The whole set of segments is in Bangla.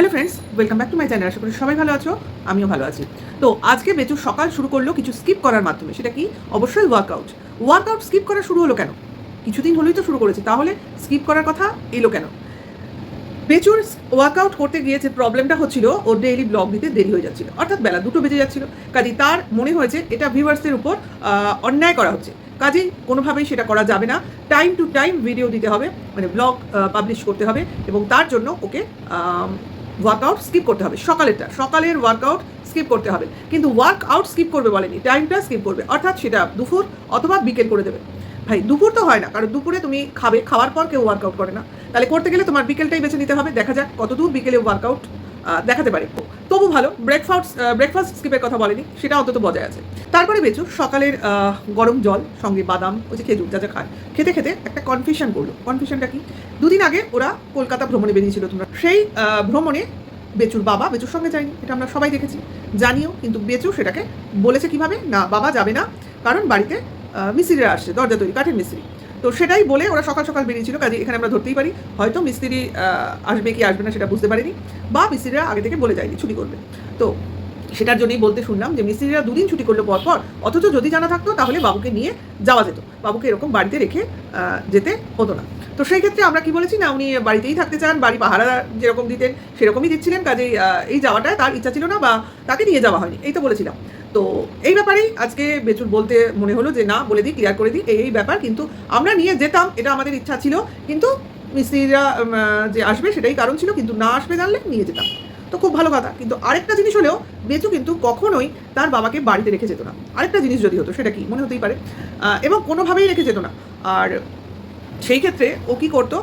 Hello friends welcome back to my channel আশা করি সবাই ভালো আছো, আমিও ভালো আছি। তো আজকে বেচু সকাল শুরু করল কিছু স্কিপ করার মাধ্যমে, সেটা কি? অবশ্যই ওয়ার্কআউট ওয়ার্কআউট স্কিপ করা শুরু হলো কেন? কিছুদিন হলেই তো শুরু করেছে, তাহলে স্কিপ করার কথা এলো কেন? বেচুর ওয়ার্কআউট করতে গিয়ে যে প্রবলেমটা হচ্ছিল ওর ডেইলি ব্লগ দিতে দেরি হয়ে যাচ্ছিল। অর্থাৎ বেলা দুটো বেজে যাচ্ছিল। কাজেই তার মনে হয়েছে, এটা ভিউয়ার্সদের উপর অন্যায় করা হচ্ছে। কাজেই কোনোভাবেই সেটা করা যাবে না। টাইম টু টাইম ভিডিও দিতে হবে মানে ব্লগ পাবলিশ করতে হবে, এবং তার জন্য ওকে ওয়ার্কআউট স্কিপ করতে হবে, সকালেরটা, সকালের ওয়ার্কআউট স্কিপ করতে হবে। কিন্তু ওয়ার্কআউট স্কিপ করবে বলেনি টাইমটা স্কিপ করবে, অর্থাৎ সেটা দুপুর অথবা বিকেল করে দেবে। ভাই, দুপুর তো হয় না, কারণ দুপুরে তুমি খাবে, খাওয়ার পর কেউ ওয়ার্কআউট করে না। তাহলে করতে গেলে তোমার বিকেলটাই বেছে নিতে হবে, দেখা যাক কতদূর বিকেলে ওয়ার্কআউট দেখাতে পারে। তবু ভালো ব্রেকফাস্ট ব্রেকফাস্ট স্কিপের কথা বলেনি, সেটা অন্তত বজায় আছে। তারপরে বেচু, সকালের গরম জল, সঙ্গে বাদাম, ওই যে খেজুর, যা যা খায়। খেতে খেতে একটা কনফিউশন করল। কনফিউশনটা কি? দুদিন আগে ওরা কলকাতা ভ্রমণে বেরিয়েছিল তোমরা। সেই ভ্রমণে বেচুর বাবা বেচুর সঙ্গে যায়নি, এটা আমরা সবাই দেখেছি। জানিও, কিন্তু বেচু সেটাকে বলেছে কীভাবে? না, বাবা যাবে না, কারণ বাড়িতে মিস্ত্রিরা আসছে, দরজা তৈরি, কাঠের মিস্ত্রি। তো সেটাই বলে ওরা সকাল সকাল বেরিয়েছিল, কাজে এখানে আমরা ধরতেই পারি। হয়তো মিস্ত্রি আসবে কি আসবে না সেটা বুঝতে পারিনি, বা মিস্ত্রিরা আগে থেকে বলে যায়নি ছুটি করবে। তো সেটার জন্যই বলতে শুনলাম যে মিস্ত্রিরা দুদিন ছুটি করল পর পর, অথচ যদি জানা থাকতো তাহলে বাবুকে নিয়ে যাওয়া যেত। বাবুকে এরকম বাড়িতে রেখে যেতে হতো না। তো সেই ক্ষেত্রে আমরা কি বলেছি, না, উনি বাড়িতেই থাকতে চান, বাড়ি পাহারা যেরকম দিতেন, সেরকমই দিচ্ছিলেন, কাজেই এই যাওয়াটায় তার ইচ্ছা ছিল না বা তাকে নিয়ে যাওয়া হয়নি। এই তো বলেছিলাম। তো এই ব্যাপারেই আজকে বেচুর বলতে মনে হলো যে, না, বলে দিই ক্লিয়ার করে দিই, এই ব্যাপার। কিন্তু আমরা নিয়ে যেতাম, এটা আমাদের ইচ্ছা ছিল। কিন্তু মিস্ত্রিরা যে আসবে সেটাই কারণ ছিল, কিন্তু না আসবে জানলে নিয়ে যেতাম। তো খুব ভালো কথা। কিন্তু আরেকটা জিনিস হলেও, বেচু কিন্তু কখনোই তার বাবাকে বাড়িতে রেখে যেত না। আরেকটা জিনিস যদি হতো, সেটা কি? মনে হতেই পারে। এবং কোনোভাবেই রেখে যেত না। আর সেই ক্ষেত্রে ও কি করতো?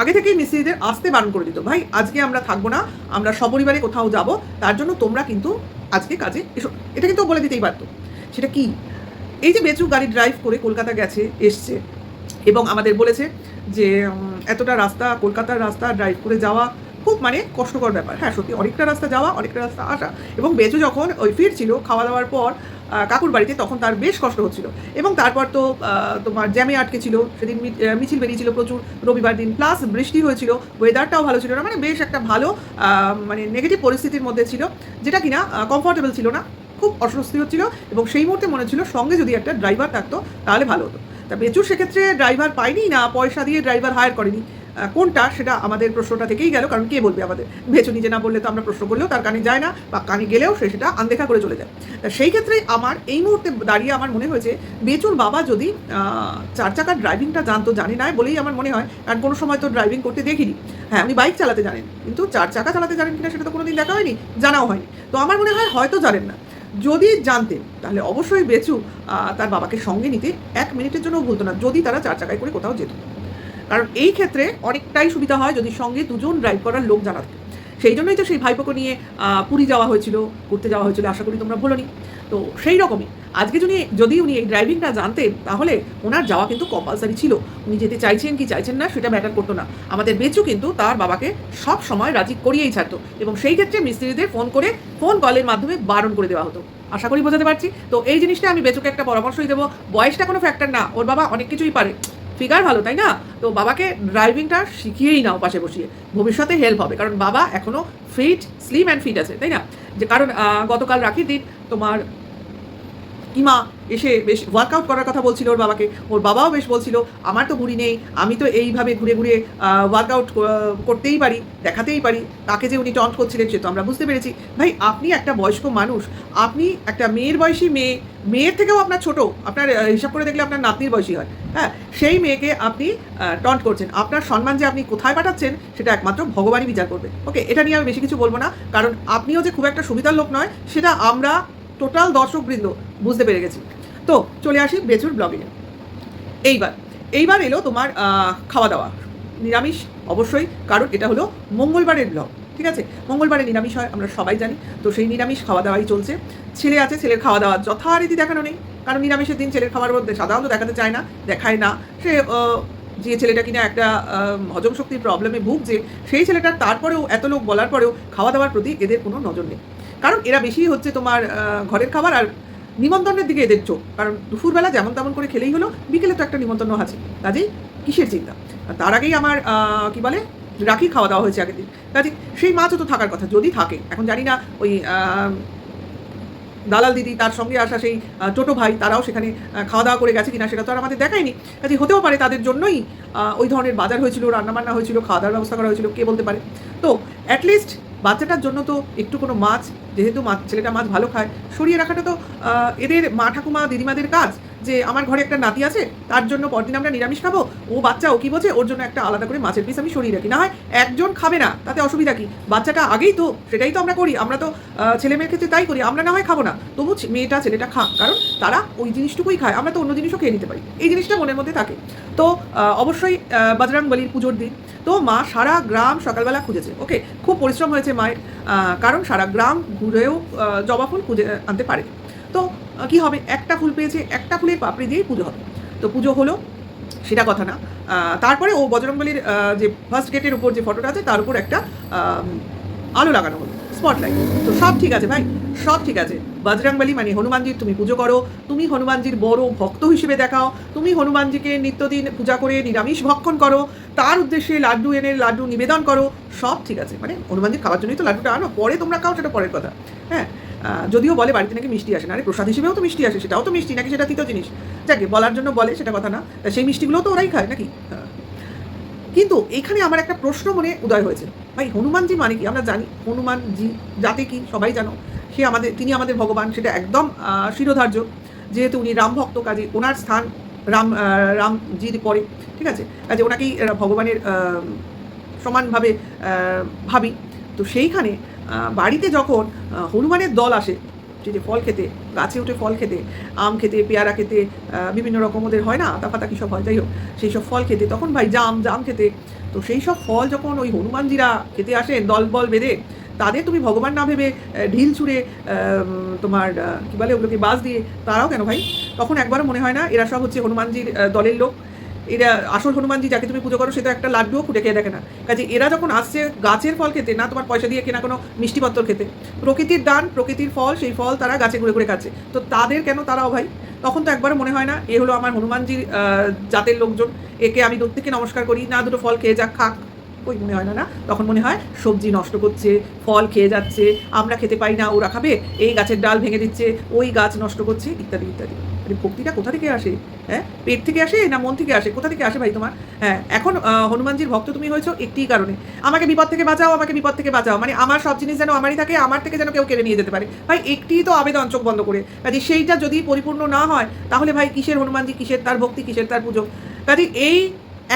আগে থেকেই মিস্ত্রিদের আসতে বারণ করে দিত। ভাই, আজকে আমরা থাকব না, আমরা সপরিবারে কোথাও যাব, তার জন্য তোমরা কিন্তু আজকে কাজে, এসো। এটা কিন্তু বলে দিতেই পারতো। সেটা কি? এই যে বেচু গাড়ি ড্রাইভ করে কলকাতা গেছে, এসছে, এবং আমাদের বলেছে যে এতটা রাস্তা, কলকাতার রাস্তা ড্রাইভ করে যাওয়া খুব মানে কষ্টকর ব্যাপার। হ্যাঁ সত্যি অনেকটা রাস্তা যাওয়া, অনেকটা রাস্তা আসা, এবং বেচু যখন ওই ফিরছিল খাওয়া দাওয়ার পর কাকুর বাড়িতে তখন তার বেশ কষ্ট হচ্ছিল। এবং তারপর তো তোমার জ্যামে আটকে ছিল, সেদিন মিছিল বেরিয়েছিল প্রচুর রবিবার দিন প্লাস বৃষ্টি হয়েছিল ওয়েদারটাও ভালো ছিল না মানে বেশ একটা ভালো মানে নেগেটিভ পরিস্থিতির মধ্যে ছিল, যেটা কিনা কমফোর্টেবল ছিল না, খুব অস্বস্তি হচ্ছিল, এবং সেই মুহূর্তে মনে ছিল সঙ্গে যদি একটা ড্রাইভার থাকতো, তাহলে ভালো হতো। তা বেচুর সেক্ষেত্রে ড্রাইভার পাইনি না, পয়সা দিয়ে ড্রাইভার হায়ার করেনি। কোনটা সেটা আমাদের প্রশ্নটা থেকেই গেল, কারণ কে বলবে আমাদের? বেচু নিজে না বললে তো আমরা প্রশ্ন করলেও তার কানে যায় না, বা কানে গেলেও সে সেটা আনদেখা করে চলে যায়। সেই ক্ষেত্রে আমার এই মুহূর্তে দাঁড়িয়ে আমার মনে হয়েছে বেচুর বাবা যদি চার চাকার ড্রাইভিংটা জানতো জানি না বলেই আমার মনে হয়, কারণ কোনো সময় তো ড্রাইভিং করতে দেখিনি। হ্যাঁ উনি বাইক চালাতে জানেন, কিন্তু চার চাকা চালাতে জানেন কিনা সেটা তো কোনোদিন দেখা হয়নি, জানাও হয়নি। তো আমার মনে হয় হয়তো জানেন না। যদি জানতেন, তাহলে অবশ্যই বেচু তার বাবাকে সঙ্গে নিতে এক মিনিটের জন্য ভুলতো না, যদি তারা চার চাকায় করে কোথাও যেত। কারণ এই ক্ষেত্রে অনেকটাই সুবিধা হয় যদি সঙ্গে দুজন ড্রাইভ করার লোক জানা থাকে। সেই জন্যই তো সেই ভাইপোকে নিয়ে পুরী যাওয়া হয়েছিল, ঘুরতে যাওয়া হয়েছিল, আশা করি তোমরা বলোনি তো সেই রকমই। আজকে যদি যদি উনি এই ড্রাইভিংটা জানতেন, তাহলে ওনার যাওয়া কিন্তু কম্পালসারি ছিল। উনি যেতে চাইছেন কি চাইছেন না, সেটা ম্যাটার করতো না। আমাদের বেচু কিন্তু তার বাবাকে সব সময় রাজি করিয়েই ছাড়তো। এবং সেই ক্ষেত্রে মিস্ত্রিদের ফোন করে ফোন কলের মাধ্যমে বারণ করে দেওয়া হতো। আশা করি বোঝাতে পারছি? তো এই জিনিসটা আমি বেচুকে একটা পরামর্শই দেবো। বয়সটা কোনো ফ্যাক্টর না। ওর বাবা অনেক কিছুই পারে। ফিগার ভালো, তাই না? তো বাবাকে ড্রাইভিংটা শিখিয়েই নাও পাশে বসিয়ে। ভবিষ্যতে হেল্প হবে, কারণ বাবা এখনও ফিট স্লিম অ্যান্ড ফিট আছে, তাই না? যে কারণ গতকাল রাখির দিন তোমার ইমা এসে বেশ ওয়ার্কআউট করার কথা বলছিল ওর বাবাকে। ওর বাবাও বেশ বলছিল, আমার তো বুড়ি নেই, আমি তো এইভাবে ঘুরে ঘুরে ওয়ার্কআউট করতেই পারি, দেখাতেই পারি। তাকে যে উনি টন্ট করছিলেন সে তো আমরা বুঝতে পেরেছি। ভাই, আপনি একটা বয়স্ক মানুষ, আপনি একটা মেয়ের বয়সী মেয়ে মেয়ের থেকেও আপনার ছোট, আপনার হিসাব করে দেখলে আপনার নাতনির বয়সী হয়। হ্যাঁ সেই মেয়েকে আপনি টন্ট করছেন। আপনার সম্মান যে আপনি কোথায় পাঠাচ্ছেন, সেটা একমাত্র ভগবানই বিচার করবে। ওকে, এটা নিয়ে আমি বেশি কিছু বলব না, কারণ আপনিও যে খুব একটা সুবিধার লোক নয়, সেটা আমরা টোটাল দর্শকবৃন্দ বুঝতে পেরে গেছি। তো, চলে আসি বেচুর ব্লগে। এইবার এইবার এলো তোমার খাওয়া দাওয়া। নিরামিষ, অবশ্যই, কারণ এটা হলো মঙ্গলবারের ব্লগ। ঠিক আছে? মঙ্গলবারে নিরামিষ হয়, আমরা সবাই জানি। তো সেই নিরামিষ খাওয়া দাওয়াই চলছে। ছেলে আছে, ছেলের খাওয়া দাওয়া যথারীতি দেখানো নেই। কারণ নিরামিষের দিন ছেলের খাবার মধ্যে সাধারণত দেখাতে চায় না, দেখায় না। সে যে ছেলেটা কিনা একটা হজম শক্তির প্রবলেমে ভুগছে, সেই ছেলেটার তারপরেও, এত লোক বলার পরেও খাওয়া দাওয়ার প্রতি এদের কোনো নজর নেই। কারণ এরা বেশি হচ্ছে তোমার ঘরের খাবার আর নিমন্ত্রণের দিকে এদের চোখ। কারণ দুপুরবেলা যেমন তেমন করে খেলেই হলো, বিকেলে তো একটা নিমন্ত্রণ আছে। কাজেই কিসের চিন্তা? তার আগেই আমার কি বলে? রাখি খাওয়া দাওয়া হয়েছে আগের দিন। কাজে সেই মাছও তো থাকার কথা, যদি থাকে, এখন জানি না ওই দালাল দিদি, তার সঙ্গে আসা সেই টোটো ভাই, তারাও সেখানে খাওয়া দাওয়া করে গেছে কিনা, সেটা তো আর আমাদের দেখায়নি। কাজে হতেও পারে তাদের জন্যই ওই ধরনের বাজার হয়েছিল, রান্নাবান্না হয়েছিল, খাওয়া দাওয়ার ব্যবস্থা করা হয়েছিল, কে বলতে পারে। তো অ্যাটলিস্ট বাচ্চাটার জন্য তো একটু কোনো মাছ, যেহেতু মাছ ছেলেটা মাছ ভালো খায়, সরিয়ে রাখাটা তো এদের মা ঠাকুমা দিদিমাদের কাজ। যে আমার ঘরে একটা নাতি আছে, তার জন্য পরদিন আমরা নিরামিষ খাব। ও বাচ্চা, ও কি বোঝে? ওর জন্য একটা আলাদা করে মাছের পিস আমি সরিয়ে রাখি। না হয় একজন খাবে না, তাতে অসুবিধা কি? বাচ্চাটা আগেই তো, সেটাই তো আমরা করি। আমরা তো ছেলে মেয়ের ক্ষেত্রে তাই করি। আমরা না হয় খাব না। তবু মেয়েটা, ছেলেটা খাক। কারণ তারা ওই জিনিসটুকুই খায়। আমরা তো অন্য জিনিসও খেয়ে নিতে পারি। এই জিনিসটা মনের মধ্যে থাকে। তো অবশ্যই বজরং বলির পুজোর দিন। তো মা সারা গ্রাম সকালবেলা খুঁজেছে। ওকে, খুব পরিশ্রম হয়েছে মায়ের। কারণ সারা গ্রাম ঘুরেও জবা ফুল খুঁজে আনতে পারে কি হবে? একটা ফুল পেয়েছে, একটা ফুলের পাপড়ি দিয়েই পুজো হবে। তো পুজো হলো, সেটা কথা না। তারপরে ও বজরংবলির যে ফার্স্ট গেটের উপর যে ফটোটা আছে, তার উপর একটা আলো লাগানো হলো স্পটলাইট তো সব ঠিক আছে ভাই, সব ঠিক আছে। বজরংবলী মানে হনুমানজির তুমি পুজো করো, তুমি হনুমানজির বড় ভক্ত হিসেবে দেখাও, তুমি হনুমানজিকে নিত্যদিন পূজা করে নিরামিষ ভক্ষণ করো, তার উদ্দেশ্যে লাড্ডু এনে লাড্ডু নিবেদন করো, সব ঠিক আছে। মানে হনুমানজির খাওয়ার জন্যই তো লাড্ডুটা আনো, পরে তোমরা খাও, সেটা পরের কথা। হ্যাঁ যদিও বলে বাড়িতে নাকি মিষ্টি আসে না। আরে প্রসাদ হিসেবেও তো মিষ্টি আসে, সেটাও তো মিষ্টি, নাকি সেটা তিতো জিনিস? যাকে বলার জন্য বলে, সেটা কথা না। সেই মিষ্টিগুলোও তো ওরাই খায় নাকি? হ্যাঁ। কিন্তু এখানে আমার একটা প্রশ্ন মনে উদয় হয়েছে। ভাই, হনুমানজি মানে কি? আমরা জানি, হনুমানজি যাতে কি? সবাই জানো। সে আমাদের, তিনি আমাদের ভগবান, সেটা একদম শিরোধার্য। যেহেতু উনি রাম ভক্ত, কাজে ওনার স্থান রাম রামজির পরে, ঠিক আছে? কাজে ওনাকেই ভগবানের সমানভাবে ভাবি। তো সেইখানে বাড়িতে যখন হনুমানের দল আসে, যে ফল খেতে, গাছে উঠে ফল খেতে, আম খেতে, পেয়ারা খেতে বিভিন্ন রকম ওদের হয় না আতা সব হয়, যাই হোক, সেই সব ফল খেতে, তখন ভাই জাম জাম খেতে। তো সেই সব ফল যখন ওই হনুমানজিরা খেতে আসেন, দল বল বেঁধে, তাদের তুমি ভগবান না ভেবে ঢিল ছুঁড়ে তোমার কী বলে ওগুলোকে বাস দিয়ে, তারাও কেন ভাই? তখন একবারও মনে হয় না, এরা সব হচ্ছে হনুমানজির দলের লোক। এরা আসল হনুমানজি যাকে তুমি পুজো করো, সেটা একটা লাড্ডুও ফুটে খেয়ে দেখে না। কাজে এরা যখন আসছে গাছের ফল খেতে, না তোমার পয়সা দিয়ে কেনা কোনো মিষ্টিপত্র খেতে, প্রকৃতির দান, প্রকৃতির ফল, সেই ফল তারা গাছে ঘুরে ঘুরে খাচ্ছে। তো তাদের কেন তারাও ভাই তখন তো একবারও মনে হয় না, এ হলো আমার হনুমানজির জাতের লোকজন, একে আমি থেকে নমস্কার করি, না দুটো ফল খেয়ে যাক, খাক। ওই মনে হয় না না, তখন মনে হয় সবজি নষ্ট করছে, ফল খেয়ে যাচ্ছে, আমরা খেতে পাই না, ওরা খাবে, এই গাছের ডাল ভেঙে দিচ্ছে, ওই গাছ নষ্ট করছে, ইত্যাদি ইত্যাদি। আরে ভক্তিটা কোথা থেকে আসে? হ্যাঁ? পেট থেকে আসে না মন থেকে আসে? কোথা থেকে আসে ভাই তোমার? হ্যাঁ এখন হনুমানজির ভক্ত তুমি হয়েছো একটি কারণে। আমাকে বিপদ থেকে বাঁচাও, আমাকে বিপদ থেকে বাঁচাও। মানে আমার সব জিনিস যেন আমারই থাকে, আমার থেকে যেন কেউ কেড়ে নিয়ে যেতে পারে। ভাই, একটি তো আবেদন চোখ বন্ধ করে। কাজে সেইটা যদি পরিপূর্ণ না হয়, তাহলে ভাই কিসের হনুমানজি, কিসের তার ভক্তি, কিসের তার পুজো? কাজে এই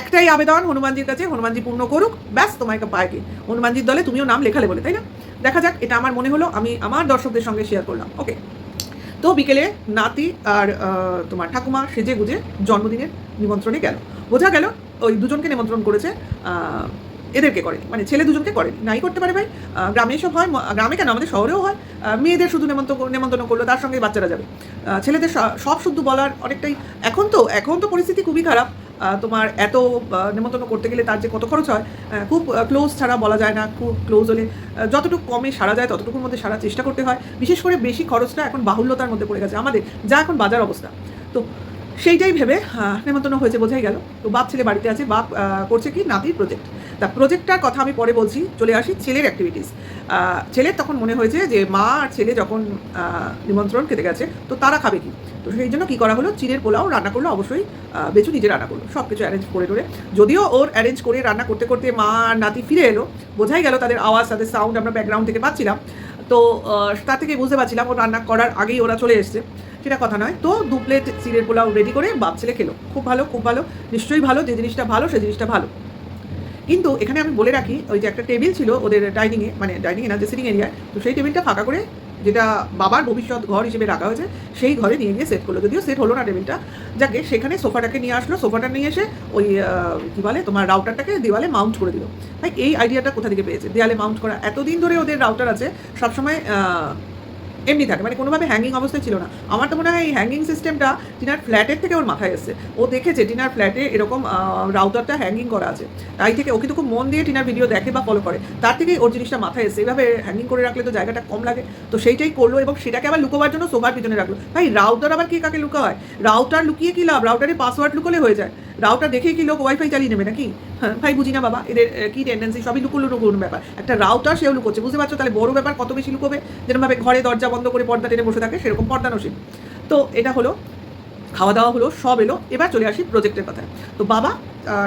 একটাই আবেদন হনুমানজির কাছে, হনুমানজি পূর্ণ করুক, ব্যাস তোমাকে পায় কি। হনুমানজির দলে তুমিও নাম লেখালে বলে, তাই না? দেখা যাক, এটা আমার মনে হলো, আমি আমার দর্শকদের সঙ্গে শেয়ার করলাম। ওকে তো বিকেলে নাতি আর তোমার ঠাকুমা সেজে গুজে জন্মদিনের নিমন্ত্রণে গেল। বোঝা গেল ওই দুজনকে নিমন্ত্রণ করেছে এদেরকে করে মানে ছেলে দুজনকে করে নাই করতে পারে ভাই গ্রামে সব হয় গ্রামে কেন? আমাদের শহরেও হয়। মেয়েদের শুধু নেমন্ত্রণ নেমন্ত্রণ করল, তার সঙ্গে বাচ্চারা যাবে। ছেলেদের সব শুদ্ধ বলার অনেকটাই, এখন তো এখন তো পরিস্থিতি খুবই খারাপ। তোমার এত নেমন্তন্ন করতে গেলে তার যে কত খরচ হয় খুব ক্লোজ ছাড়া বলা যায় না, খুব ক্লোজ হলে যতটুকু কমে সারা যায়, ততটুকুর মধ্যে সারা চেষ্টা করতে হয়। বিশেষ করে বেশি খরচটা এখন বাহুল্যতার মধ্যে পড়ে গেছে, আমাদের যা এখন বাজার অবস্থা। তো সেইটাই ভেবে নেমন্তন্ন হয়েছে বোঝাই গেল। তো বাপ ছেলে বাড়িতে আছে, বাপ করছে কি? নাতির প্রজেক্ট তা প্রজেক্টটার কথা আমি পরে বলছি, চলে আসি ছেলের অ্যাক্টিভিটিস ছেলের তখন মনে হয়েছে যে মা আর ছেলে যখন নিমন্ত্রণ খেতে গেছে, তো তারা খাবে কি? তো সেই জন্য কী করা হলো? চিড়ের পোলাও রান্না করল, অবশ্যই বেচু নিজে রান্না করল সব কিছু অ্যারেঞ্জ করে টোরে। যদিও ওর অ্যারেঞ্জ করে রান্না করতে করতে মা আর নাতি ফিরে এলো, বোঝাই গেল তাদের আওয়াজ, তাদের সাউন্ড আমরা ব্যাকগ্রাউন্ড থেকে পাচ্ছিলাম। তো তার থেকে বুঝতে পারছিলাম ও রান্না করার আগেই ওরা চলে এসছে। সেটা কথা নয়। তো দু প্লেট চিড়ের পোলাও রেডি করে বাপ ছেলে খেলো। খুব ভালো খুব ভালো। নিশ্চয়ই ভালো, যে জিনিসটা ভালো, সে জিনিসটা ভালো। কিন্তু এখানে আমি বলে রাখি, ওই যে একটা টেবিল ছিল ওদের ডাইনিংয়ে মানে ডাইনিংয়ে না, যে সিটিং এরিয়ায় তো সেই টেবিলটা ফাঁকা করে যেটা বাবার ভবিষ্যৎ ঘর হিসেবে রাখা হয়েছে, সেই ঘরে নিয়ে গিয়ে সেট করল। যদিও সেট হলো না টেবিলটা, যাকে সেখানে সোফাটাকে নিয়ে আসলো, সোফাটা নিয়ে এসে ওই কী বলে তোমার রাউটারটাকে দেওয়ালে মাউন্ট করে দিল। ভাই, এই আইডিয়াটা কোথা থেকে পেয়েছে? দেওয়ালে মাউন্ট করা। এতদিন ধরে ওদের রাউটার আছে, সবসময় এমনি থাকে মানে কোনোভাবে হ্যাঙ্গিং অবস্থায় ছিল না। আমার তো মনে হয় এই হ্যাঙ্গিং সিস্টেমটা টিনার ফ্ল্যাটের থেকে ওর মাথায় এসছে। ও দেখেছে টিনার ফ্ল্যাটে এরকম রাউটারটা হ্যাঙ্গিং করা আছে। তাই থেকে ও কিন্তু খুব মন দিয়ে টিনার ভিডিও দেখে বা ফলো করে। তার থেকেই ওর জিনিসটা মাথায় এসছে। এইভাবে হ্যাঙ্গিং করে রাখলে তো জায়গাটা কম লাগে। তো সেইটাই করল এবং সেটাকে আবার লুকোবার জন্য সোফার পিছনে রাখল। ভাই রাউটার আবার কে কাকে লুকা হয় রাউটার লুকিয়ে কি লাভ? রাউটারে পাসওয়ার্ড লুকোলে হয়ে যায়। রাউটার দেখে কি লোক ওয়াইফাই চালিয়ে নেবে নাকি? হ্যাঁ ভাই বুঝি না বাবা, এদের কী টেন্ডেন্সি সবই লুকুলো লুকুলো ব্যাপার। একটা রাউটার সেও লুকোচ্ছে, বুঝতে পারছ? তাহলে বড় ব্যাপার, কত বেশি লুকোবে? যেরকমভাবে ঘরে দরজা বন্ধ করে পর্দা টেনে বসে থাকে, সেরকম পর্দা নসীব তো এটা হলো খাওয়া দাওয়া হলো, সব এলো। এবার চলে আসি প্রজেক্টের কথা তো বাবা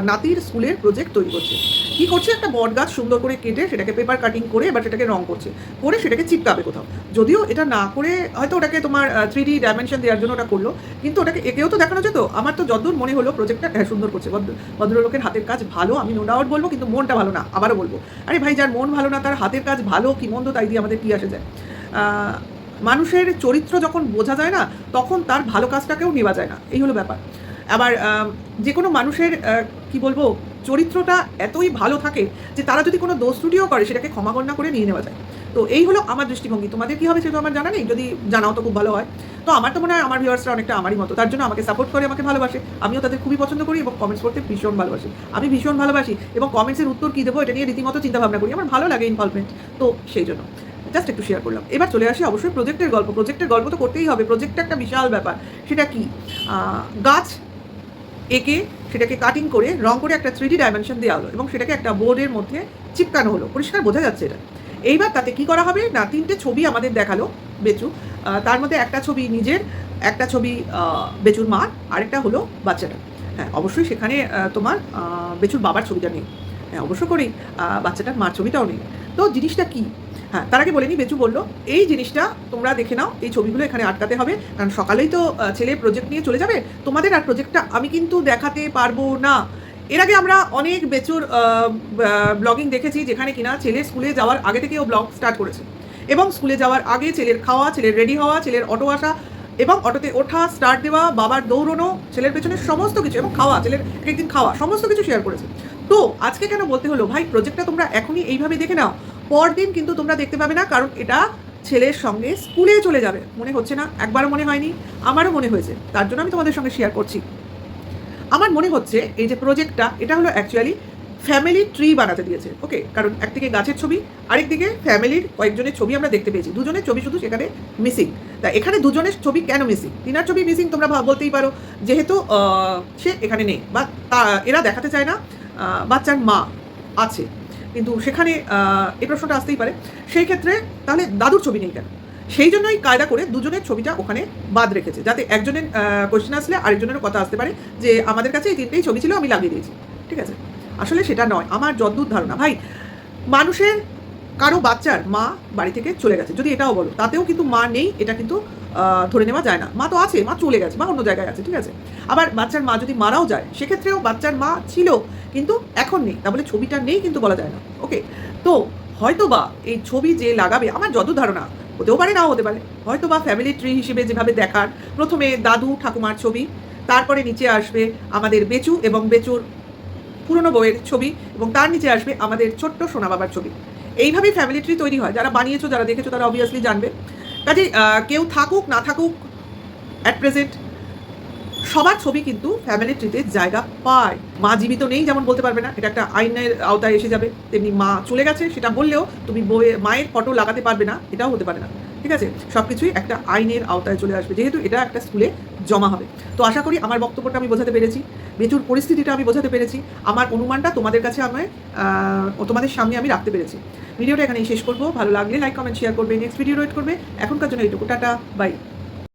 নাতির স্কুলের প্রজেক্ট তৈরি করছে। কি করছে? একটা বট গাছ সুন্দর করে কেটে সেটাকে পেপার কাটিং করে এবার সেটাকে রং করছে। করে সেটাকে চিপকাবে কোথাও। যদিও এটা না করে হয়তো ওটাকে তোমার থ্রি ডি ডাইমেনশন দেওয়ার জন্য ওটা করল, কিন্তু ওটাকে একেও তো দেখানো যেত। আমার তো যতদূর মনে হলো প্রজেক্টটা হ্যাঁ সুন্দর করছে। ভদ্র- ভদ্রলোকের হাতের কাজ ভালো, আমি নো ডাউট বলব, কিন্তু মনটা ভালো না, আবারও বলব। আরে ভাই, যার মন ভালো না, তার হাতের কাজ ভালো, কি মন্দ, তাই দিয়ে আমাদের কি আসে যায়? মানুষের চরিত্র যখন বোঝা যায় না, তখন তার ভালো কাজটাকেও নেওয়া যায় না। এই হলো ব্যাপার। আবার যে কোনো মানুষের কি বলব, চরিত্রটা এতই ভালো থাকে যে তারা যদি কোনো দোষ ত্রুটিও করে, সেটাকে ক্ষমাগণ্য করে নিয়ে নেওয়া যায়। তো এই হলো আমার দৃষ্টিভঙ্গি। তোমাদের কী হবে সেটা আমার জানা নেই। যদি জানাও তো খুব ভালো হয়। তো আমার তো মনে হয় আমার ভিউয়ার্সরা অনেকটা আমারই মতো। তার জন্য আমাকে সাপোর্ট করে, আমাকে ভালোবাসে। আমিও তাদের খুবই পছন্দ করি এবং কমেন্টস করতে ভীষণ ভালোবাসি। আমি ভীষণ ভালোবাসি এবং কমেন্টসের উত্তর কী দেবো, এটা নিয়ে রীতিমতো চিন্তা ভাবনা করি। আমার ভালো লাগে ইনভলভমেন্ট তো সেই জন্য। জাস্ট একটু শেয়ার করলাম। এবার চলে আসি অবশ্যই প্রজেক্টের গল্প। প্রজেক্টের গল্প তো করতেই হবে। প্রজেক্টটা একটা বিশাল ব্যাপার। সেটা কি? গাছ এঁকে সেটাকে কাটিং করে, রং করে একটা থ্রি ডাইমেনশন দেওয়া হলো এবং সেটাকে একটা বোর্ডের মধ্যে চিপকানো হলো। পরিষ্কার বোঝা যাচ্ছে এটা। এইবার তাতে কি করা হবে? না, তিনটে ছবি আমাদের দেখাল বেচু। তার মধ্যে একটা ছবি নিজের, একটা ছবি বেচুর মার, আরেকটা হলো বাচ্চাটা। হ্যাঁ অবশ্যই সেখানে তোমার বেচুর বাবার ছবিটা নেই। হ্যাঁ অবশ্য করেই বাচ্চাটার মার ছবিটাও নেই। তো জিনিসটা কি? হ্যাঁ তার আগে বলে নি বেচু বলল, এই জিনিসটা তোমরা দেখে নাও, এই ছবিগুলো এখানে আটকাতে হবে, কারণ সকালেই তো ছেলে প্রজেক্ট নিয়ে চলে যাবে, তোমাদের আর প্রজেক্টটা আমি কিন্তু দেখাতে পারব না। এর আগে আমরা অনেক বেচুর ব্লগিং দেখেছি, যেখানে কিনা ছেলে স্কুলে যাওয়ার আগে থেকে ও ব্লগ স্টার্ট করেছে। এবং স্কুলে যাওয়ার আগে ছেলের খাওয়া, ছেলের রেডি হওয়া, ছেলের অটো আসা, এবং অটোতে ওঠা স্টার্ট দেওয়া, বাবার দৌড়নো, ছেলের পেছনে সমস্ত কিছু, এবং খাওয়া, ছেলের একদিন খাওয়া, সমস্ত কিছু শেয়ার করেছে। তো আজকে কেন বলতে হলো, ভাই প্রজেক্টটা তোমরা এখনই এইভাবে দেখে নাও পরদিন কিন্তু তোমরা দেখতে পাবে না, কারণ এটা ছেলের সঙ্গে স্কুলে চলে যাবে। মনে হচ্ছে না, একবারও মনে হয়নি, আমারও মনে হয়েছে, তার জন্য আমি তোমাদের সঙ্গে শেয়ার করছি। আমার মনে হচ্ছে এই যে প্রজেক্টটা এটা হলো অ্যাকচুয়ালি ফ্যামিলি ট্রি বানাতে দিয়েছে ওকে কারণ একদিকে গাছের ছবি, আরেকদিকে ফ্যামিলির কয়েকজনের ছবি আমরা দেখতে পেয়েছি। দুজনের ছবি শুধু সেখানে মিসিং তা এখানে দুজনের ছবি কেন মিসিং তিনার ছবি মিসিং তোমরা বলতেই পারো, যেহেতু সে এখানে নেই, বা এরা দেখাতে চায় না বাচ্চার মা আছে। কিন্তু সেখানে এই প্রশ্নটা আসতেই পারে। সেই ক্ষেত্রে তাহলে দাদুর ছবি নেই কেন? সেই জন্যই কায়দা করে দুজনের ছবিটা ওখানে বাদ রেখেছে, যাতে একজনের কোয়েশ্চেন আসলে আরেকজনেরও কথা আসতে পারে যে, আমাদের কাছে এই তিনটেই ছবি ছিল, আমি লাগিয়ে দিয়েছি। ঠিক আছে? আসলে সেটা নয়। আমার যদ্দূর ধারণা, ভাই, মানুষের, কারও বাচ্চার মা বাড়ি থেকে চলে গেছে। যদি এটাও বলো, তাতেও কিন্তু মা নেই, এটা কিন্তু ধরে নেওয়া যায় না। মা তো আছে, মা চলে গেছে, মা অন্য জায়গায় আছে, ঠিক আছে? আবার বাচ্চার মা যদি মারাও যায়, সেক্ষেত্রেও বাচ্চার মা ছিল। কিন্তু এখন নেই। তা বলে ছবিটা নেই কিন্তু বলা যায় না। ওকে তো হয়তো বা এই ছবি যে লাগাবে, আমার যত ধারণা, হতেও পারে, নাও হতে পারে। হয়তো বা ফ্যামিলি ট্রি হিসেবে যেভাবে দেখার, প্রথমে দাদু ঠাকুমার ছবি, তারপরে নিচে আসবে আমাদের বেচু এবং বেচুর পুরনো বইয়ের ছবি এবং তার নিচে আসবে আমাদের ছোট্ট সোনা বাবার ছবি। এইভাবেই ফ্যামিলি ট্রি তৈরি হয়। যারা বানিয়েছো, যারা দেখেছ, তারা অবভিয়াসলি জানবে। কাজে কেউ থাকুক, না থাকুক অ্যাট প্রেজেন্ট সবার ছবি কিন্তু ফ্যামিলি ট্রিতে জায়গা পায়। মা জীবিত নেই যেমন বলতে পারবে না। এটা একটা আইনের আওতায় এসে যাবে। তেমনি মা চলে গেছে, সেটা বললেও তুমি বইয়ে মায়ের ফটো লাগাতে পারবে না, এটাও হতে পারে না। ঠিক আছে? সব কিছুই একটা আইনের আওতায় চলে আসবে। যেহেতু এটা একটা স্কুলে জমা হবে। তো আশা করি আমার বক্তব্যটা আমি বোঝাতে পেরেছি। বেচুর পরিস্থিতিটা আমি বোঝাতে পেরেছি। আমার অনুমানটা তোমাদের কাছে আমি তোমাদের সামনে আমি রাখতে পেরেছি। ভিডিওটা এখানেই শেষ করব। ভালো লাগলে লাইক কমেন্ট শেয়ার করবে। নেক্সট ভিডিও ওয়েট করবে। এখনকার জন্য এইটুকু। Tata bye